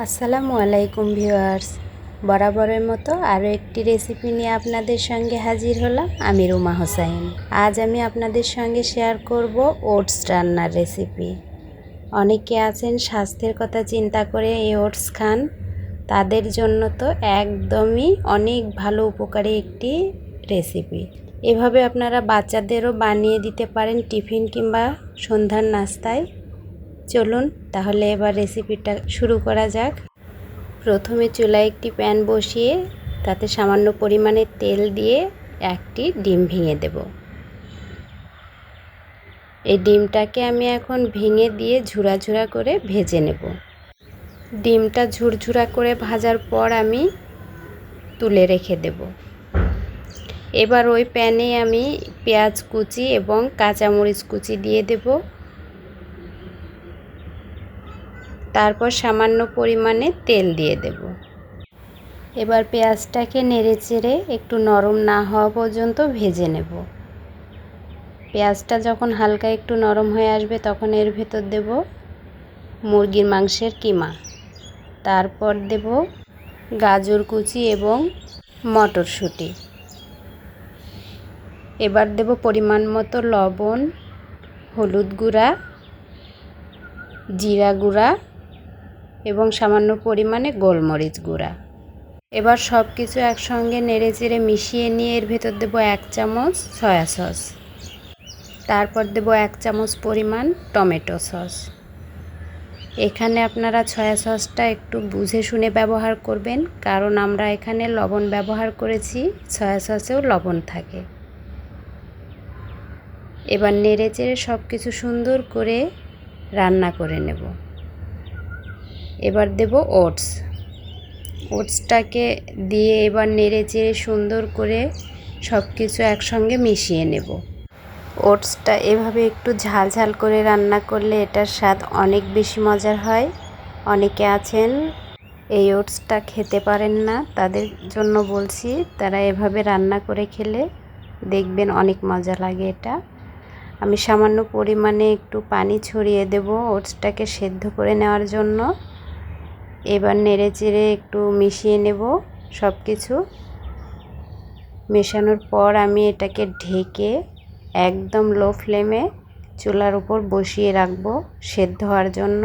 আসসালামু আলাইকুম ভিউয়ার্স। বরাবরের মতো আরও একটি রেসিপি নিয়ে আপনাদের সঙ্গে হাজির হলাম আমি রুমা হোসাইন। আজ আমি আপনাদের সঙ্গে শেয়ার করব ওটস রান্নার রেসিপি। অনেকে আছেন স্বাস্থ্যের কথা চিন্তা করে এই ওটস খান। তাদের জন্য তো একদমই অনেক ভালো উপকারী একটি রেসিপি। এভাবে আপনারা বাচ্চাদেরও বানিয়ে দিতে পারেন টিফিন কিংবা সন্ধ্যার নাস্তায়। চলুন তাহলে এবার রেসিপিটা শুরু করা যাক। প্রথমে চুলায় একটি প্যান বসিয়ে তাতে সামান্য পরিমাণে তেল দিয়ে একটি ডিম ভেঙে দেব। এই ডিমটাকে আমি এখন ভেঙে দিয়ে ঝুরা ঝুরা করে ভেজে নেব। ডিমটা ঝুরঝুরা করে ভাজার পর আমি তুলে রেখে দেব। এবার ওই প্যানে আমি পেঁয়াজ কুচি এবং কাঁচামরিচ কুচি দিয়ে দেবো। তারপর সামান্য পরিমাণে তেল দিয়ে দেব। এবার পেঁয়াজটাকে নেড়ে চেড়ে একটু নরম না হওয়া পর্যন্ত ভেজে নেব। পেঁয়াজটা যখন হালকা একটু নরম হয়ে আসবে তখন এর ভেতর দেব মুরগির মাংসের কিমা। তারপর দেব গাজর কুচি এবং মটরশুঁটি। এবার দেব পরিমাণ মতো লবণ, হলুদ গুঁড়া, জিরা গুঁড়া এবং সামান্য পরিমাণে গোলমরিচ গুঁড়া। এবার সব কিছু একসঙ্গে নেড়ে চেড়ে মিশিয়ে নিয়ে এর ভেতর দেবো এক চামচ সয়া সস। তারপর দেব এক চামচ পরিমাণ টমেটো সস। এখানে আপনারা সয়া সসটা একটু বুঝে শুনে ব্যবহার করবেন, কারণ আমরা এখানে লবণ ব্যবহার করেছি, সয়া সসেও লবণ থাকে। এবার নেড়ে চেড়ে সব কিছু সুন্দর করে রান্না করে নেব। এবার দেব ওটস। ওটসটাকে দিয়ে এবার নেড়ে চেড়ে সুন্দর করে সব কিছু একসঙ্গে মিশিয়ে নেব। ওটসটা এভাবে একটু ঝাল ঝাল করে রান্না করলে এটার স্বাদ অনেক বেশি মজার হয়। অনেকে আছেন, এই ওটসটা খেতে পারেন না, তাদের জন্য বলছি, তারা এভাবে রান্না করে খেলে দেখবেন অনেক মজা লাগে এটা। আমি সামান্য পরিমাণে একটু পানি ছড়িয়ে দেব ওটসটাকে সেদ্ধ করে নেওয়ার জন্য। এবার নেড়ে চেড়ে একটু মিশিয়ে নেব সব কিছু মেশানোর পর আমি এটাকে ঢেকে একদম লো ফ্লেমে চুলার উপর বসিয়ে রাখব সেদ্ধ হওয়ার জন্য।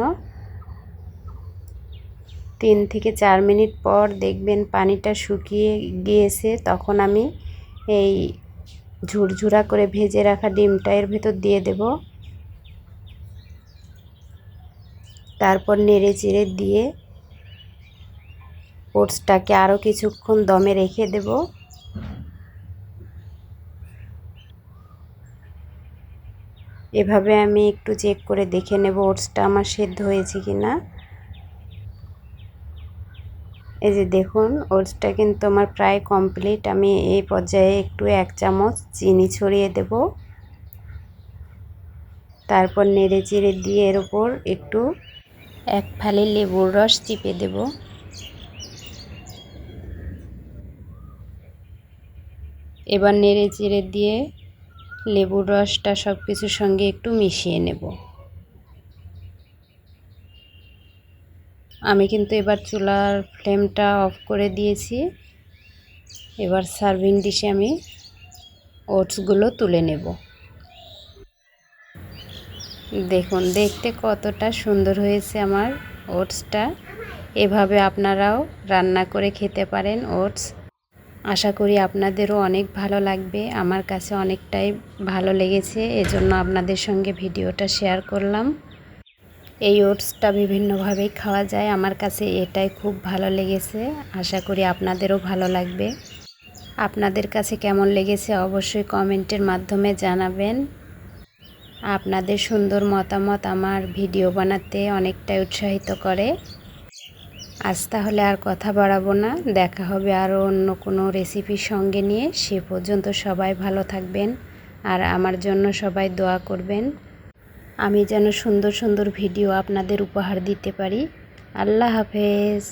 তিন থেকে চার মিনিট পর দেখবেন পানিটা শুকিয়ে গিয়েছে, তখন আমি এই ঝুরঝুরা করে ভেজে রাখা ডিমটা এর ভেতর দিয়ে দেব। তারপর নেড়ে চেড়ে দিয়ে ওটসটাকে আরও কিছুক্ষণ দমে রেখে দেব। এভাবে আমি একটু চেক করে দেখে নেব ওটসটা আমার সেদ্ধ হয়েছে কি না এই যে দেখুন, ওটসটা কিন্তু আমার প্রায় কমপ্লিট। আমি এই পর্যায়ে একটু এক চামচ চিনি ছড়িয়ে দেব। তারপর নেড়ে চেড়ে দিয়ে এর ওপর একটু এক ফালি লেবুর রস চিপে দেব। এবার নেড়ে চেড়ে দিয়ে লেবুর রসটা সব কিছুর সঙ্গে একটু মিশিয়ে নেব। আমি কিন্তু এবার চুলার ফ্লেমটা অফ করে দিয়েছি। এবার সার্ভিং ডিশে আমি ওটসগুলো তুলে নেব। দেখুন, দেখতে কতটা সুন্দর হয়েছে আমার ওটসটা। এভাবে আপনারাও রান্না করে খেতে পারেন ওটস। আশা করি আপনাদেরও অনেক ভালো লাগবে। আমার কাছে অনেকটাই ভালো লেগেছে, এজন্য আপনাদের সঙ্গে ভিডিওটা শেয়ার করলাম। এই ওটসটা বিভিন্নভাবেই খাওয়া যায়, আমার কাছে এটাই খুব ভালো লেগেছে, আশা করি আপনাদেরও ভালো লাগবে। আপনাদের কাছে কেমন লেগেছে অবশ্যই কমেন্টের মাধ্যমে জানাবেন। আপনাদের সুন্দর মতামত আমার ভিডিও বানাতে অনেকটাই উৎসাহিত করে। আজ তাহলে আর কথা বাড়াবো না। দেখা হবে আরও অন্য কোনো রেসিপির সঙ্গে নিয়ে। সে পর্যন্ত সবাই ভালো থাকবেন আর আমার জন্য সবাই দোয়া করবেন। আমি যেন সুন্দর সুন্দর ভিডিও আপনাদের উপহার দিতে পারি। আল্লাহ হাফেজ।